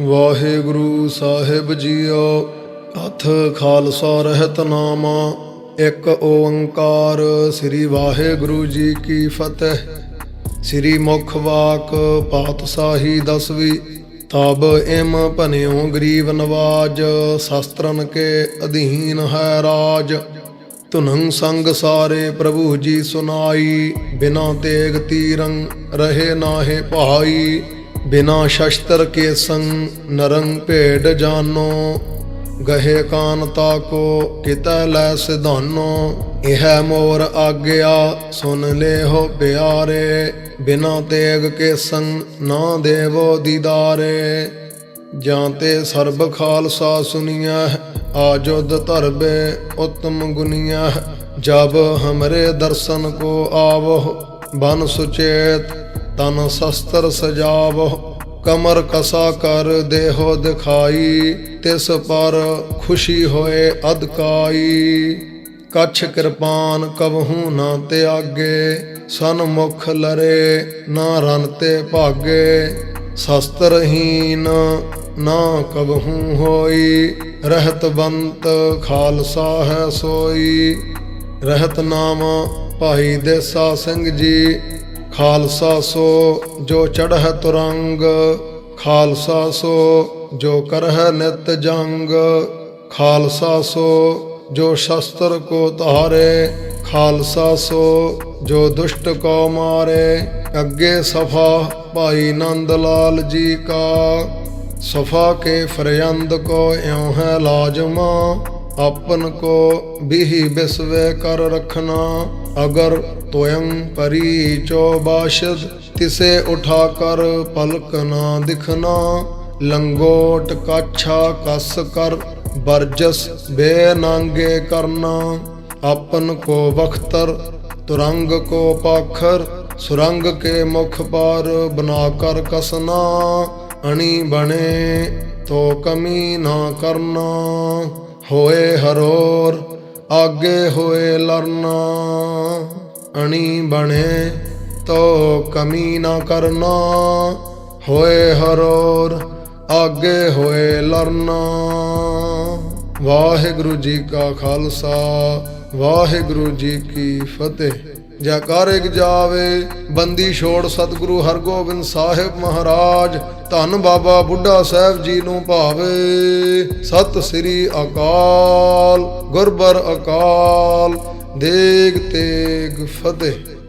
ਵਾਹਿਗੁਰੂ ਸਾਹਿਬ ਜੀਓ, ਅਥ ਖਾਲਸਾ ਰਹਿਤ ਨਾਮਾ, ਇੱਕ ਓੰਕਾਰ ਸ੍ਰੀ ਵਾਹਿਗੁਰੂ ਜੀ ਕੀ ਫਤਿਹ। ਸ੍ਰੀ ਮੁਖ ਵਾਕ ਪਾਤਸ਼ਾਹੀ ਦਸਵੀ, ਤਬ ਇਮ ਭਨਿਓ ਗਰੀਬ ਨਵਾਜ, ਸ਼ਸਤਰਨ ਕੇ ਅਧੀਨ ਹੈ ਰਾਜ। ਧੁਨੰ ਸੰਗ ਸਾਰੇ ਪ੍ਰਭੂ ਜੀ ਸੁਨਾਈ, ਬਿਨਾ ਤੇਗ ਤੀਰੰ ਰਹੇ ਨਾਹੇ ਭਾਈ। ਬਿਨਾ ਸ਼ਸਤਰ ਕੇ ਸੰਗ ਨਰੰਗ ਭੇਡ ਜਾਨੋ, ਗਹੇ ਕਾਨਤਾ ਕੋ ਕਿਤੈ ਲੈ ਸਿਧਾਨੋ। ਇਹ ਮੋਰ ਆਗਿਆ, ਸੁਨ ਲੇਹੋ ਪਿਆਰੇ, ਬਿਨਾ ਤੇਗ ਕੇ ਸੰਗ ਨਾ ਦੇਵੋ ਦੀਦਾਰੇ। ਜਾਂ ਤੇ ਸਰਬ ਖਾਲਸਾ ਸੁਨੀਐ ਆਜੁਦ ਧਰਬੇ ਉਤਮ ਗੁਨੀਐ। ਜਬ ਹਮਰੇ ਦਰਸ਼ਨ ਕੋ ਆਵੋ, ਬਨ ਸੁਚੇਤ ਤਨ ਸ਼ਸਤਰ ਸਜਾਵੋ, ਕਮਰ ਕਸਾ ਕਰ ਦੇਹੋ ਦਿਖਾਈ, ਤਿਸ ਪਰ ਖੁਸ਼ੀ ਹੋਏ ਅਦਕਾਈ ਕਛ ਕਿਰਪਾਨ ਕਬਹੂ ਨਾ ਤਿਆਗੇ ਸਨਮੁਖ ਲਰੇ ਨਾ ਰਨ ਤੇ ਭਾਗੇ। ਸ਼ਸਤਰਹੀਨ ਨਾ ਕਬਹੂ ਹੋਈ, ਰਹਿਤ ਬੰਤ ਖਾਲਸਾ ਹੈ ਸੋਈ। ਰਹਿਤ ਨਾਮ ਭਾਈ ਦੇਸਾ ਸਿੰਘ ਜੀ ਖਾਲਸਾ ਸੋ ਜੋ ਚੜ੍ਹੈ ਤੁਰੰਗ, ਖਾਲਸਾ ਸੋ ਜੋ ਕਰਹਿ ਨਿਤ ਜੰਗ, ਖਾਲਸਾ ਸੋ ਜੋ ਸ਼ਸਤਰ ਕੋ ਧਾਰੇ, ਖਾਲਸਾ ਸੋ ਜੋ ਦੁਸ਼ਟ ਕੋ ਮਾਰੇ, ਅੱਗੇ ਸਫਾ ਭਾਈ ਨੰਦ ਲਾਲ ਜੀ ਕਾ। ਸਫਾ ਕੇ ਫਰਿਆੰਦ ਕੋ ਇਉ ਹੈ ਲਾਜਮਾ, ਆਪਨ ਕੋ ਬਿਹੀ ਬਿਸਵੇ ਕਰ ਰਖਨਾ, ਅਗਰ ਤੋਯੰ ਪਰੀ ਚੋ ਤਿਸੇ ਉਠਾ ਕਰ ਪਲਕ ਨਾ ਦਿਖਨਾ ਲੰਗੋਟ ਕਾਛਾ ਕਸ ਕਰ, ਬਰਜਸ ਬੇਨਾਂਗੇ ਕਰਨਾ। ਆਪਨ ਕੋ ਬਖਤਰ ਤੁਰੰਗ ਕੋ ਪਾਖਰ, ਸੁਰੰਗ ਕੇ ਮੁਖ ਪਰ ਬਨਾ ਕਰ ਕਸਨਾ। ਅਣੀ ਬਣੇ ਤੋ ਕਮੀ ਨਾ ਕਰਨਾ। ਹੋਏ ਹਰੋਰ, ਆਗੇ ਹੋਏ ਲਰਨਾ। ਅਣੀ ਬਣੇ, ਤੋ ਕਮੀ ਨਾ ਕਰਨਾ। ਹੋਏ ਹਰੋਰ, ਆਗੇ ਹੋਏ ਲਰਨਾ। ਵਾਹਿਗੁਰੂ ਜੀ ਕਾ ਖਾਲਸਾ, ਵਾਹਿਗੁਰੂ ਜੀ ਕੀ ਫਤਿਹ। ਜੈਕਾਰ ਇੱਕ ਜਾਵੇ, ਬੰਦੀ ਛੋੜ ਸਤਿਗੁਰੂ ਹਰਗੋਬਿੰਦ ਸਾਹਿਬ ਮਹਾਰਾਜ। ਧੰਨ ਬਾਬਾ ਬੁੱਢਾ ਸਾਹਿਬ ਜੀ ਨੂੰ ਭਾਵੇ। ਸਤਿ ਸ੍ਰੀ ਅਕਾਲ, ਗੁਰਬਰ ਅਕਾਲ। ਦੇਗ ਤੇਗ ਫਤਿਹ।